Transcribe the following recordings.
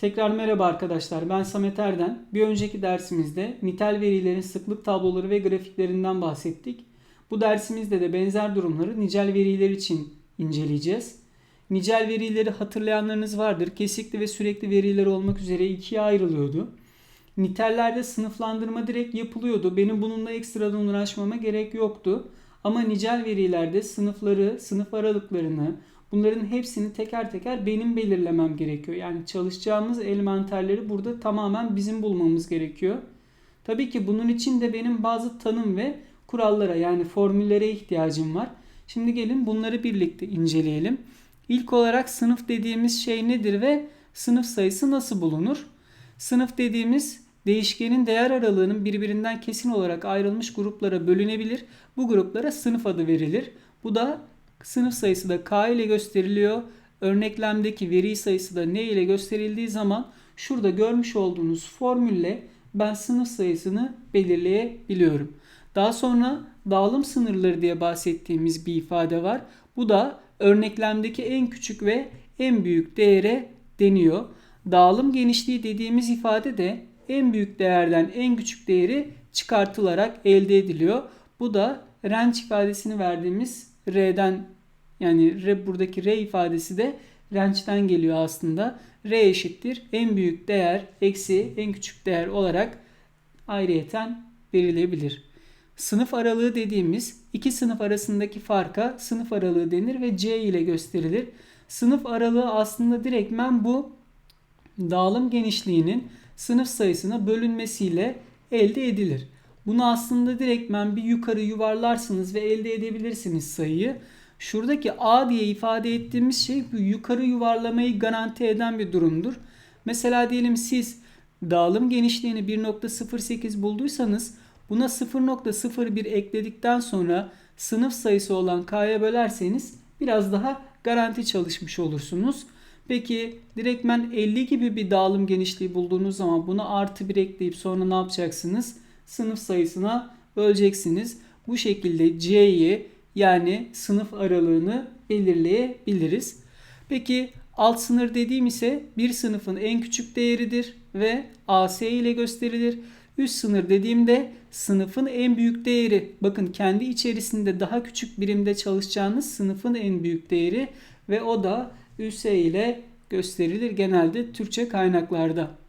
Tekrar merhaba arkadaşlar. Ben Samet Erden. Bir önceki dersimizde nitel verilerin sıklık tabloları ve grafiklerinden bahsettik. Bu dersimizde de benzer durumları nicel veriler için inceleyeceğiz. Nicel verileri hatırlayanlarınız vardır. Kesikli ve sürekli veriler olmak üzere ikiye ayrılıyordu. Nitellerde sınıflandırma direkt yapılıyordu. Benim bununla ekstradan uğraşmama gerek yoktu. Ama nicel verilerde sınıfları, sınıf aralıklarını, bunların hepsini teker teker benim belirlemem gerekiyor. Yani çalışacağımız elementerleri burada tamamen bizim bulmamız gerekiyor. Tabii ki bunun için de benim bazı tanım ve kurallara yani formüllere ihtiyacım var. Şimdi gelin bunları birlikte inceleyelim. İlk olarak sınıf dediğimiz şey nedir ve sınıf sayısı nasıl bulunur? Sınıf dediğimiz değişkenin değer aralığının birbirinden kesin olarak ayrılmış gruplara bölünebilir. Bu gruplara sınıf adı verilir. Bu da sınıf sayısı da k ile gösteriliyor. Örneklemdeki veri sayısı da n ile gösterildiği zaman şurada görmüş olduğunuz formülle ben sınıf sayısını belirleyebiliyorum. Daha sonra dağılım sınırları diye bahsettiğimiz bir ifade var. Bu da örneklemdeki en küçük ve en büyük değere deniyor. Dağılım genişliği dediğimiz ifade de en büyük değerden en küçük değeri çıkartılarak elde ediliyor. Bu da range ifadesini verdiğimiz R'den yani R, buradaki R ifadesi de range'den geliyor aslında. R eşittir en büyük değer eksi en küçük değer olarak ayrıyeten verilebilir. Sınıf aralığı dediğimiz iki sınıf arasındaki farka sınıf aralığı denir ve C ile gösterilir. Sınıf aralığı aslında direktmen bu dağılım genişliğinin sınıf sayısına bölünmesiyle elde edilir. Bunu aslında direktmen bir yukarı yuvarlarsınız ve elde edebilirsiniz sayıyı. Şuradaki A diye ifade ettiğimiz şey bu yukarı yuvarlamayı garanti eden bir durumdur. Mesela diyelim siz dağılım genişliğini 1.08 bulduysanız buna 0.01 ekledikten sonra sınıf sayısı olan K'ya bölerseniz biraz daha garanti çalışmış olursunuz. Peki direktmen 50 gibi bir dağılım genişliği bulduğunuz zaman buna artı 1 ekleyip sonra ne yapacaksınız? Sınıf sayısına böleceksiniz. Bu şekilde C'yi yani sınıf aralığını belirleyebiliriz. Peki alt sınır dediğim ise bir sınıfın en küçük değeridir ve AS ile gösterilir. Üst sınır dediğimde sınıfın en büyük değeri. Bakın kendi içerisinde daha küçük birimde çalışacağınız sınıfın en büyük değeri ve o da üs ile gösterilir genelde Türkçe kaynaklarda.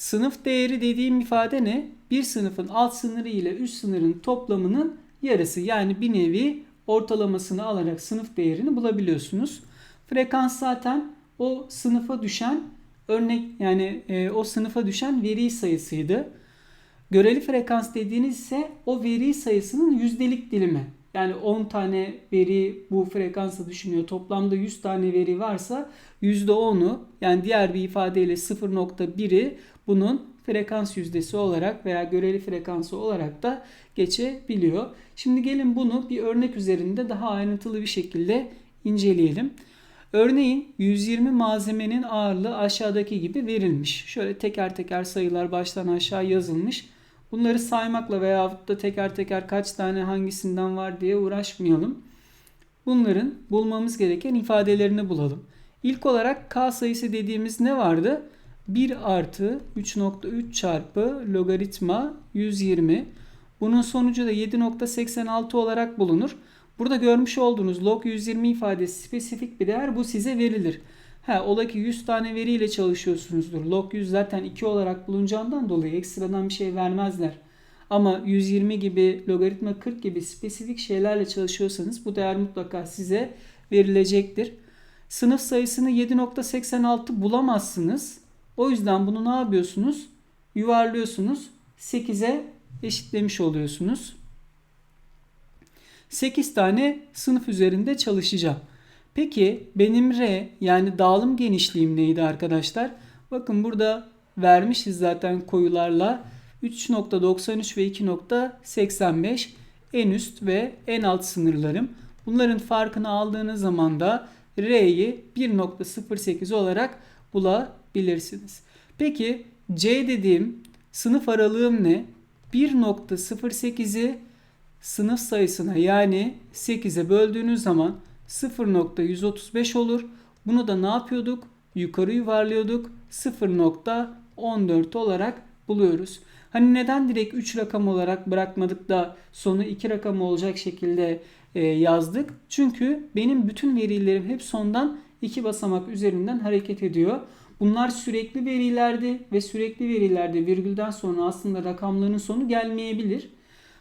Sınıf değeri dediğim ifade ne? Bir sınıfın alt sınırı ile üst sınırın toplamının yarısı. Yani bir nevi ortalamasını alarak sınıf değerini bulabiliyorsunuz. Frekans zaten o sınıfa düşen örnek yani e, o sınıfa düşen veri sayısıydı. Göreli frekans dediğiniz ise o veri sayısının yüzdelik dilimi. Yani 10 tane veri bu frekansa düşünüyor. Toplamda 100 tane veri varsa %10'u yani diğer bir ifadeyle 0.1'i bunun frekans yüzdesi olarak veya göreli frekansı olarak da geçebiliyor. Şimdi gelin bunu bir örnek üzerinde daha ayrıntılı bir şekilde inceleyelim. Örneğin 120 malzemenin ağırlığı aşağıdaki gibi verilmiş. Şöyle teker teker sayılar baştan aşağı yazılmış. Bunları saymakla veya da teker teker kaç tane hangisinden var diye uğraşmayalım. Bunların bulmamız gereken ifadelerini bulalım. İlk olarak k sayısı dediğimiz ne vardı? 1 artı 3.3 çarpı logaritma 120. Bunun sonucu da 7.86 olarak bulunur. Burada görmüş olduğunuz log 120 ifadesi spesifik bir değer bu size verilir. Ha, ola ki 100 tane veriyle çalışıyorsunuzdur. Log 100 zaten 2 olarak bulunacağından dolayı ekstradan bir şey vermezler. Ama 120 gibi, logaritma 40 gibi spesifik şeylerle çalışıyorsanız bu değer mutlaka size verilecektir. Sınıf sayısını 7.86 bulamazsınız. O yüzden bunu ne yapıyorsunuz? Yuvarlıyorsunuz. 8'e eşitlemiş oluyorsunuz. 8 tane sınıf üzerinde çalışacağım. Peki benim R yani dağılım genişliğim neydi arkadaşlar? Bakın burada vermişiz zaten koyularla 3.93 ve 2.85 en üst ve en alt sınırlarım. Bunların farkını aldığınız zaman da R'yi 1.08 olarak bulabilirsiniz. Peki C dediğim sınıf aralığım ne? 1.08'i sınıf sayısına yani 8'e böldüğünüz zaman 0.135 olur. Bunu da ne yapıyorduk? yukarı yuvarlıyorduk. 0.14 olarak buluyoruz. Hani neden direkt 3 rakam olarak bırakmadık da sonu 2 rakam olacak şekilde e, yazdık? Çünkü benim bütün verilerim hep sondan 2 basamak üzerinden hareket ediyor. Bunlar sürekli verilerdi ve sürekli verilerde virgülden sonra aslında rakamların sonu gelmeyebilir.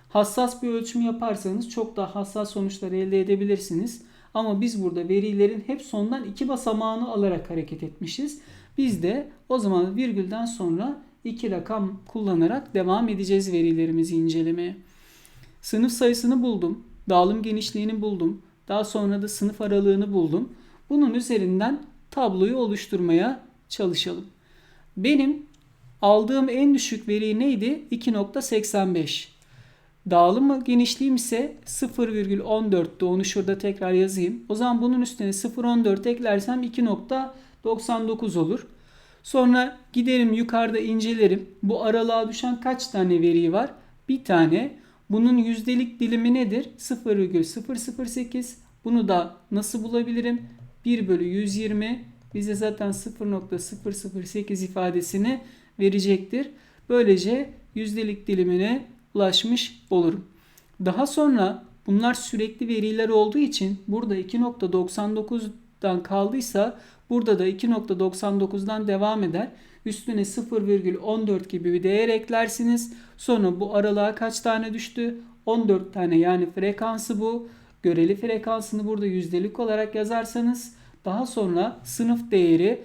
Hassas bir ölçüm yaparsanız çok daha hassas sonuçlar elde edebilirsiniz. Ama biz burada verilerin hep sondan iki basamağını alarak hareket etmişiz. Biz de o zaman virgülden sonra iki rakam kullanarak devam edeceğiz verilerimizi incelemeye. Sınıf sayısını buldum. Dağılım genişliğini buldum. Daha sonra da sınıf aralığını buldum. Bunun üzerinden tabloyu oluşturmaya çalışalım. Benim aldığım en düşük veri neydi? 2.85. Dağılım genişliğim ise 0,14'tü. Onu şurada tekrar yazayım. O zaman bunun üstüne 0,14 eklersem 2.99 olur. Sonra giderim yukarıda incelerim. Bu aralığa düşen kaç tane veri var? Bir tane. Bunun yüzdelik dilimi nedir? 0,008. Bunu da nasıl bulabilirim? 1 bölü 120 bize zaten 0.008 ifadesini verecektir. Böylece yüzdelik dilimine ulaşmış olurum. Daha sonra bunlar sürekli veriler olduğu için burada 2.99'dan kaldıysa burada da 2.99'dan devam eder. Üstüne 0,14 gibi bir değer eklersiniz. Sonra bu aralığa kaç tane düştü? 14 tane yani frekansı bu. Göreli frekansını burada yüzdelik olarak yazarsanız daha sonra sınıf değeri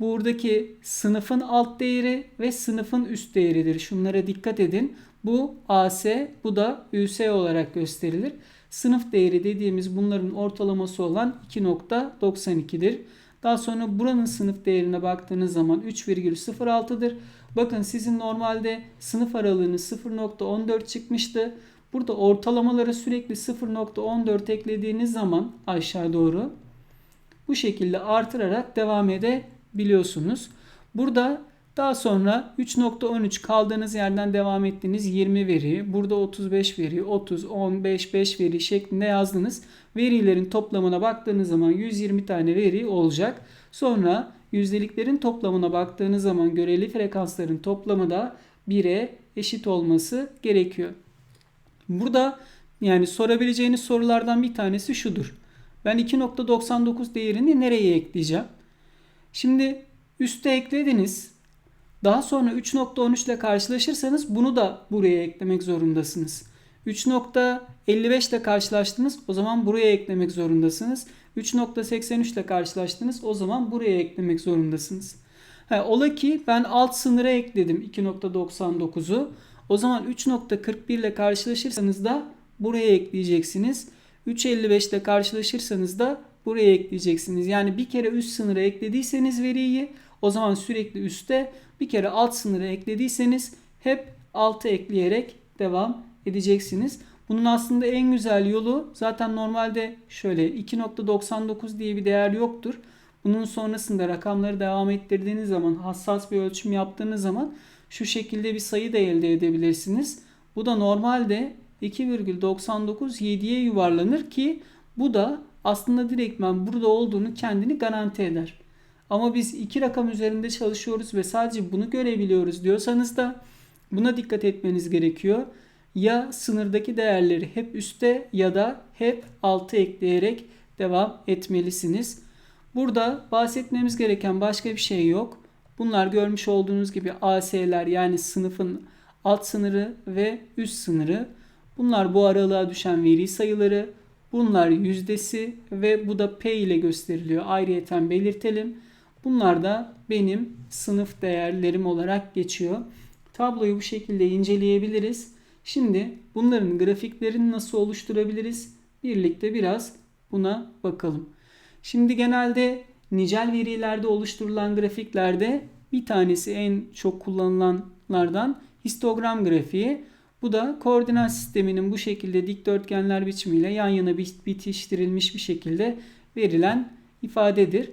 buradaki sınıfın alt değeri ve sınıfın üst değeridir. Şunlara dikkat edin. Bu AS, bu da ÜS olarak gösterilir. Sınıf değeri dediğimiz bunların ortalaması olan 2.92'dir. Daha sonra buranın sınıf değerine baktığınız zaman 3,06'dır. Bakın sizin normalde sınıf aralığınız 0.14 çıkmıştı. Burada ortalamalara sürekli 0.14 eklediğiniz zaman aşağı doğru bu şekilde artırarak devam edebiliyorsunuz. Burada daha sonra 3.13 kaldığınız yerden devam ettiğiniz 20 veri, burada 35 veri, 30, 15, 5 veri şeklinde yazdınız. Verilerin toplamına baktığınız zaman 120 tane veri olacak. Sonra yüzdeliklerin toplamına baktığınız zaman göreli frekansların toplamı da 1'e eşit olması gerekiyor. Burada yani sorabileceğiniz sorulardan bir tanesi şudur. Ben 2.99 değerini nereye ekleyeceğim? Şimdi üste eklediniz. Daha sonra 3.13 ile karşılaşırsanız bunu da buraya eklemek zorundasınız. 3.55 ile karşılaştınız o zaman buraya eklemek zorundasınız. 3.83 ile karşılaştınız o zaman buraya eklemek zorundasınız. Ha, ola ki ben alt sınıra ekledim 2.99'u. O zaman 3.41 ile karşılaşırsanız da buraya ekleyeceksiniz. 3.55 ile karşılaşırsanız da buraya ekleyeceksiniz. Yani bir kere üst sınıra eklediyseniz veriyi o zaman sürekli üste bir kere alt sınıra eklediyseniz hep altı ekleyerek devam edeceksiniz. Bunun aslında en güzel yolu zaten normalde şöyle 2.99 diye bir değer yoktur. Bunun sonrasında rakamları devam ettirdiğiniz zaman hassas bir ölçüm yaptığınız zaman şu şekilde bir sayı da elde edebilirsiniz. Bu da normalde 2,997'ye yuvarlanır ki bu da aslında direktmen burada olduğunu kendini garanti eder. Ama biz iki rakam üzerinde çalışıyoruz ve sadece bunu görebiliyoruz diyorsanız da buna dikkat etmeniz gerekiyor. Ya sınırdaki değerleri hep üste ya da hep altı ekleyerek devam etmelisiniz. Burada bahsetmemiz gereken başka bir şey yok. Bunlar görmüş olduğunuz gibi AS'ler yani sınıfın alt sınırı ve üst sınırı. Bunlar bu aralığa düşen veri sayıları. Bunlar yüzdesi ve bu da P ile gösteriliyor. Ayrıyeten belirtelim. Bunlar da benim sınıf değerlerim olarak geçiyor. Tabloyu bu şekilde inceleyebiliriz. Şimdi bunların grafiklerini nasıl oluşturabiliriz? Birlikte biraz buna bakalım. Şimdi genelde nicel verilerde oluşturulan grafiklerde bir tanesi en çok kullanılanlardan histogram grafiği. Bu da koordinat sisteminin bu şekilde dikdörtgenler biçimiyle yan yana bitiştirilmiş bir şekilde verilen ifadedir.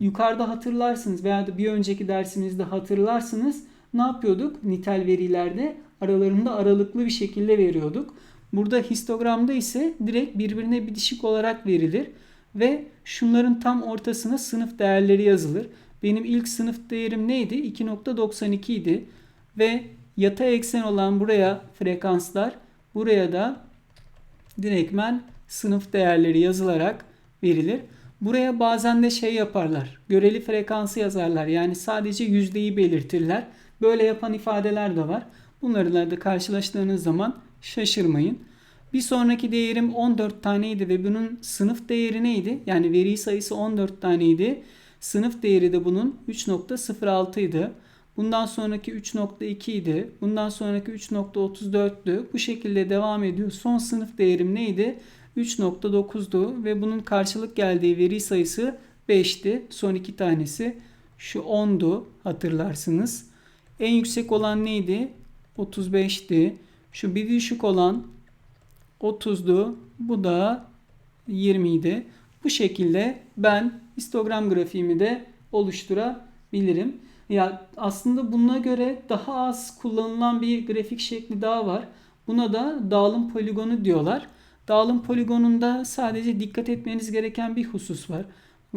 Yukarıda hatırlarsınız veya da bir önceki dersimizde hatırlarsınız ne yapıyorduk? Nitel verilerde aralarında aralıklı bir şekilde veriyorduk. Burada histogramda ise direkt birbirine bitişik olarak verilir ve şunların tam ortasına sınıf değerleri yazılır. benim ilk sınıf değerim neydi? 2.92 idi. Ve yatay eksen olan buraya frekanslar, buraya da direktmen sınıf değerleri yazılarak verilir. Buraya bazen de şey yaparlar. Göreli frekansı yazarlar. Yani sadece yüzdeyi belirtirler. Böyle yapan ifadeler de var. Bunlarla da karşılaştığınız zaman şaşırmayın. Bir sonraki değerim 14 taneydi ve bunun sınıf değeri neydi? Yani veri sayısı 14 taneydi. Sınıf değeri de bunun 3.06 idi. Bundan sonraki 3.2 idi. Bundan sonraki 3.34'tü. Bu şekilde devam ediyor. Son sınıf değerim neydi? 3.9'du ve bunun karşılık geldiği veri sayısı 5'ti. Son iki tanesi şu 10'du hatırlarsınız. En yüksek olan neydi? 35'ti. Şu bir düşük olan 30'du. Bu da 20 idi. Bu şekilde ben histogram grafiğimi de oluşturabilirim. Ya aslında buna göre daha az kullanılan bir grafik şekli daha var. Buna da dağılım poligonu diyorlar. Dağılım poligonunda sadece dikkat etmeniz gereken bir husus var.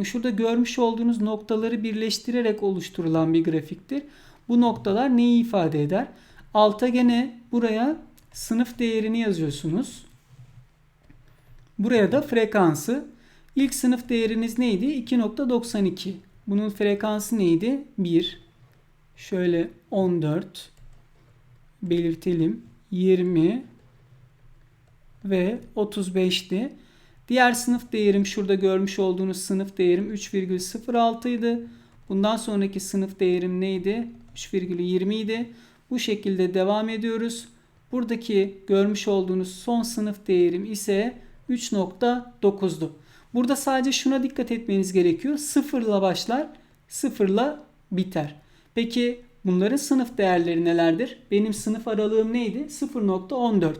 Şurada görmüş olduğunuz noktaları birleştirerek oluşturulan bir grafiktir. Bu noktalar neyi ifade eder? Alta gene buraya sınıf değerini yazıyorsunuz. Buraya da frekansı. İlk sınıf değeriniz neydi? 2.92. Bunun frekansı neydi? 1. Şöyle 14 belirtelim. 20 ve 35'ti. Diğer sınıf değerim şurada görmüş olduğunuz sınıf değerim 3,06 idi. Bundan sonraki sınıf değerim neydi? 3,20 idi. Bu şekilde devam ediyoruz. Buradaki görmüş olduğunuz son sınıf değerim ise 3.9'du. Burada sadece şuna dikkat etmeniz gerekiyor. Sıfırla başlar, sıfırla biter. Peki bunların sınıf değerleri nelerdir? Benim sınıf aralığım neydi? 0.14.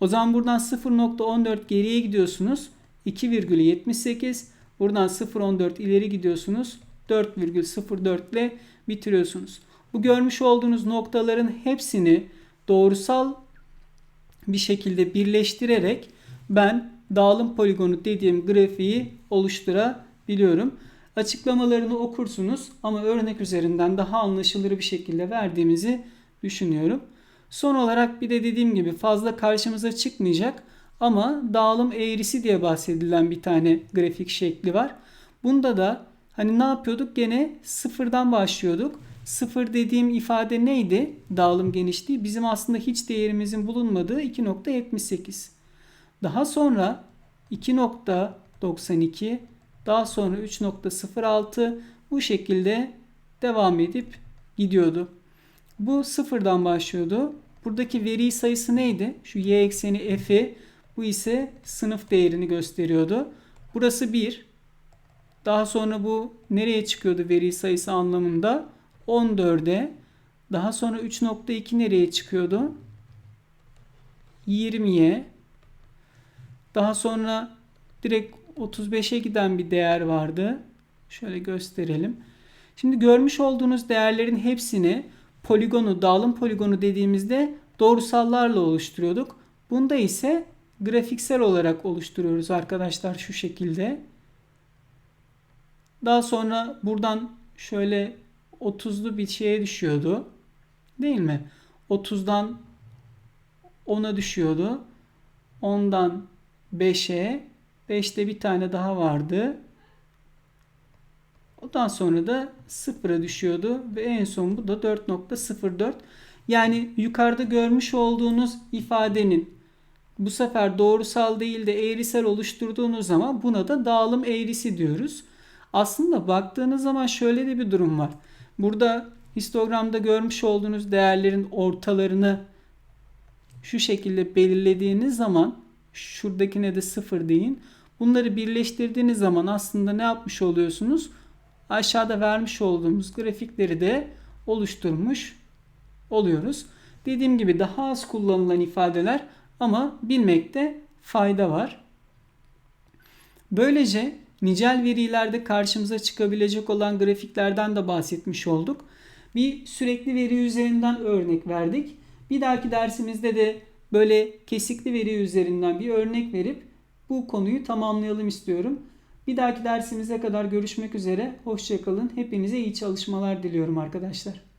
O zaman buradan 0.14 geriye gidiyorsunuz. 2,78. Buradan 0.14 ileri gidiyorsunuz. 4,04 ile bitiriyorsunuz. Bu görmüş olduğunuz noktaların hepsini doğrusal bir şekilde birleştirerek ben dağılım poligonu dediğim grafiği oluşturabiliyorum. Açıklamalarını okursunuz ama örnek üzerinden daha anlaşılır bir şekilde verdiğimizi düşünüyorum. Son olarak bir de dediğim gibi fazla karşımıza çıkmayacak ama dağılım eğrisi diye bahsedilen bir tane grafik şekli var. Bunda da hani ne yapıyorduk? Gene sıfırdan başlıyorduk. Sıfır dediğim ifade neydi? Dağılım genişliği. Bizim aslında hiç değerimizin bulunmadığı 2.78. Daha sonra 2.92 daha sonra 3.06 bu şekilde devam edip gidiyordu. Bu sıfırdan başlıyordu. Buradaki veri sayısı neydi? Şu y ekseni f'i bu ise sınıf değerini gösteriyordu. Burası 1. Daha sonra bu nereye çıkıyordu veri sayısı anlamında? 14'e. Daha sonra 3.2 nereye çıkıyordu? 20'ye. Daha sonra direkt 35'e giden bir değer vardı. Şöyle gösterelim. Şimdi görmüş olduğunuz değerlerin hepsini poligonu, dağılım poligonu dediğimizde doğrusallarla oluşturuyorduk. Bunda ise grafiksel olarak oluşturuyoruz arkadaşlar şu şekilde. Daha sonra buradan şöyle 30'lu bir şeye düşüyordu. Değil mi? 30'dan 10'a düşüyordu. 10'dan 5'e 5'te bir tane daha vardı. Ondan sonra da 0'a düşüyordu ve en son bu da 4.04. Yani yukarıda görmüş olduğunuz ifadenin bu sefer doğrusal değil de eğrisel oluşturduğunuz zaman buna da dağılım eğrisi diyoruz. Aslında baktığınız zaman şöyle de bir durum var. Burada histogramda görmüş olduğunuz değerlerin ortalarını şu şekilde belirlediğiniz zaman şuradakine de 0 deyin. Bunları birleştirdiğiniz zaman aslında ne yapmış oluyorsunuz? Aşağıda vermiş olduğumuz grafikleri de oluşturmuş oluyoruz. Dediğim gibi daha az kullanılan ifadeler ama bilmekte fayda var. Böylece nicel verilerde karşımıza çıkabilecek olan grafiklerden de bahsetmiş olduk. Bir sürekli veri üzerinden örnek verdik. Bir dahaki dersimizde de böyle kesikli veri üzerinden bir örnek verip bu konuyu tamamlayalım istiyorum. Bir dahaki dersimize kadar görüşmek üzere. Hoşçakalın. Hepinize iyi çalışmalar diliyorum arkadaşlar.